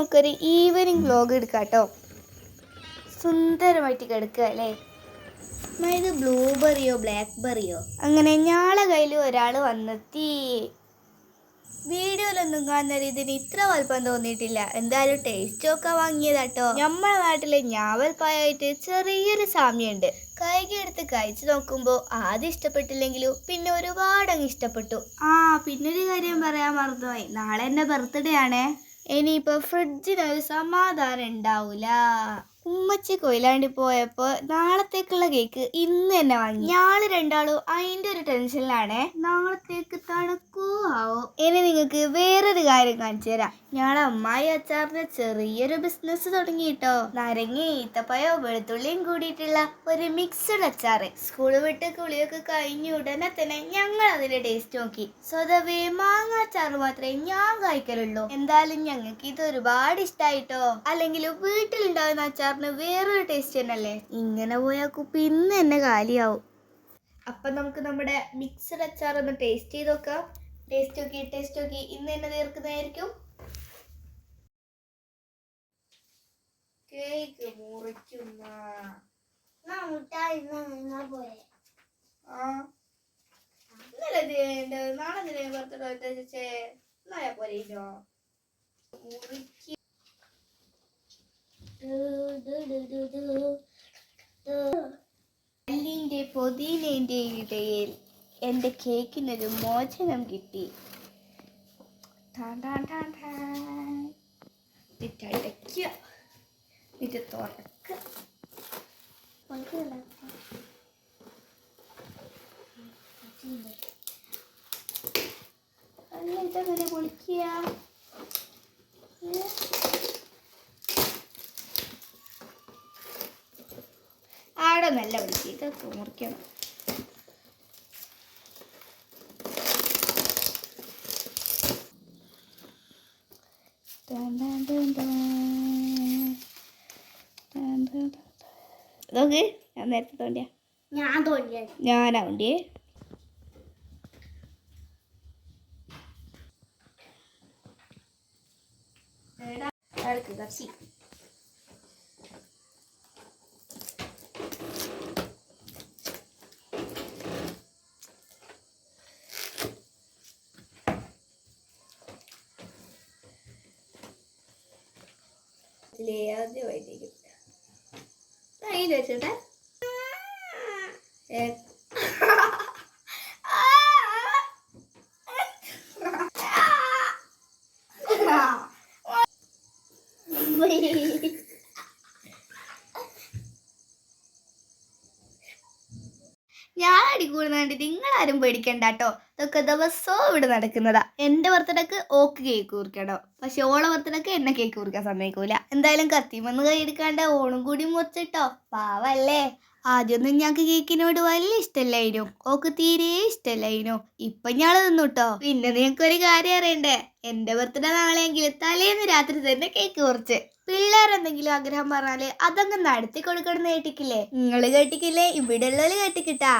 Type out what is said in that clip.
നമുക്കൊരു evening vlog എടുക്കാം കേട്ടോ സുന്ദരമായിട്ട് കിടക്കുക അല്ലേ? അതായത് ബ്ലൂബെറിയോ ബ്ലാക്ക്ബെറിയോ. അങ്ങനെ ഞാളെ കയ്യിൽ ഒരാൾ വന്നെത്തി. വീഡിയോയിലൊന്നും കാണുന്ന ഇതിന് ഇത്ര വലുപ്പം തോന്നിയിട്ടില്ല. എന്തായാലും ടേസ്റ്റ് ഒക്കെ വാങ്ങിയതാട്ടോ. നമ്മളെ നാട്ടിലെ ഞാവൽപ്പായായിട്ട് ചെറിയൊരു സാമ്യമുണ്ട്. കൈകി എടുത്ത് കഴിച്ചു നോക്കുമ്പോൾ ആദ്യം ഇഷ്ടപ്പെട്ടില്ലെങ്കിലും പിന്നെ ഒരുപാട് അങ്ങ് ഇഷ്ടപ്പെട്ടു. ആ പിന്നൊരു കാര്യം പറയാൻ മറന്നുപോയി. നാളെ എന്റെ ബർത്ത്ഡേ ആണേ. ഇനിയിപ്പോ ഫ്രിഡ്ജിനൊരു സമാധാനം ഉണ്ടാവൂല. ഉമ്മച്ചി കൊയിലാണ്ടി പോയപ്പോ നാളത്തേക്കുള്ള കേക്ക് ഇന്ന് തന്നെ വാങ്ങി. ഞാൾ രണ്ടാളും അതിന്റെ ഒരു ടെൻഷനിലാണേ നാളത്തേക്ക് ആവോ ഇനി നിങ്ങൾക്ക് വേറൊരു കാര്യം കാണിച്ചു തരാം. ഞങ്ങളുടെ അമ്മായി അച്ചാറിന് ചെറിയൊരു ബിസിനസ് തുടങ്ങിയിട്ടോ. നാരങ്ങ ഈത്തപ്പയോ വെളുത്തുള്ളിയും കൂടിയിട്ടുള്ള ഒരു മിക്സഡ് അച്ചാർ സ്കൂൾ വിട്ട് കുളിയൊക്കെ കഴിഞ്ഞ ഉടനെ തന്നെ ഞങ്ങൾ അതിന്റെ ടേസ്റ്റ് നോക്കി. സ്വതവേ മാങ്ങ അച്ചാർ മാത്രമേ ഞാൻ കഴിക്കലുള്ളൂ. എന്തായാലും ഞങ്ങൾക്ക് ഇത് ഒരുപാട് ഇഷ്ടായിട്ടോ. അല്ലെങ്കിൽ വീട്ടിലുണ്ടാകുന്ന അച്ചാറിന് വേറൊരു ടേസ്റ്റ് തന്നെയല്ലേ? ഇങ്ങനെ പോയാൽ കുപ്പി ഇന്ന് തന്നെ കാലിയാവും. അപ്പൊ നമുക്ക് നമ്മുടെ മിക്സഡ് അച്ചാർ ഒന്ന് ടേസ്റ്റ് ചെയ്ത് നോക്കാം. ടേസ്റ്റ് നോക്കി ടേസ്റ്റ് നോക്കി ഇന്ന് തന്നെ തീർക്കുന്നതായിരിക്കും. കേക്ക് മുറിക്കുന്ന. ഇന്നലെ നാളെ ചേച്ചേ? നാളെ മുറിക്ക്. പൊതിനേന്റെ ഇടയിൽ എന്റെ കേക്കിനൊരു മോചനം കിട്ടി. തുറക്കുക അല്ല ഇതെങ്ങനെ പൊളിക്കുക? ആടെ നല്ല വിളിക്കുക ഇതൊക്കെ മുറിക്കണം. ഇതൊക്കെ ഞാൻ നേരത്തെ തോണ്ടിയ. ഞാൻ തോണ്ടിയ. ഞാനാ ഉണ്ടിയേ അടുക്ക് ഇതിലേ ആദ്യമായിട്ടേക്കും അതിൽ വെച്ചോട്ടെ ഞാൻ അടികൂടുന്നുണ്ട് നിങ്ങളാരും പേടിക്കണ്ട കേട്ടോ ഇതൊക്കെ ദിവസവും ഇവിടെ നടക്കുന്നതാ. എന്റെ ബർത്ത്ഡേക്ക് ഓക്ക് കേക്ക് കുറിക്കണോ? പക്ഷെ ഓളെ ബർത്ത്ഡേക്ക് എന്നെ കേക്ക് കുറിക്കാൻ സമ്മതിക്കൂല. എന്തായാലും കത്തിമെന്ന് കൈ എടുക്കാണ്ട് ഓണും കൂടി മുറിച്ചിട്ടോ. പാവല്ലേ? ആദ്യമൊന്നും ഞങ്ങൾക്ക് കേക്കിനോട് വലിയ ഇഷ്ടമല്ലായിരുന്നു ഓക്ക് തീരെ ഇഷ്ടമല്ലായിരുന്നു ഇപ്പൊ ഞാൻ തിന്നുട്ടോ. പിന്നെ നിങ്ങൾക്ക് ഒരു കാര്യം അറിയണ്ടേ? എന്റെ ബർത്ത്ഡേ നാളെയെങ്കിലും തലേന്ന് രാത്രി തന്നെ കേക്ക് കുറച്ച്. പിള്ളേരെന്തെങ്കിലും ആഗ്രഹം പറഞ്ഞാൽ അതങ്ങ് നടത്തി കൊടുക്കണം കേട്ടിക്കില്ലേ? നിങ്ങൾ കേട്ടിക്കില്ലേ? ഇവിടെ ഉള്ളവര് കേട്ടിക്കിട്ടാ.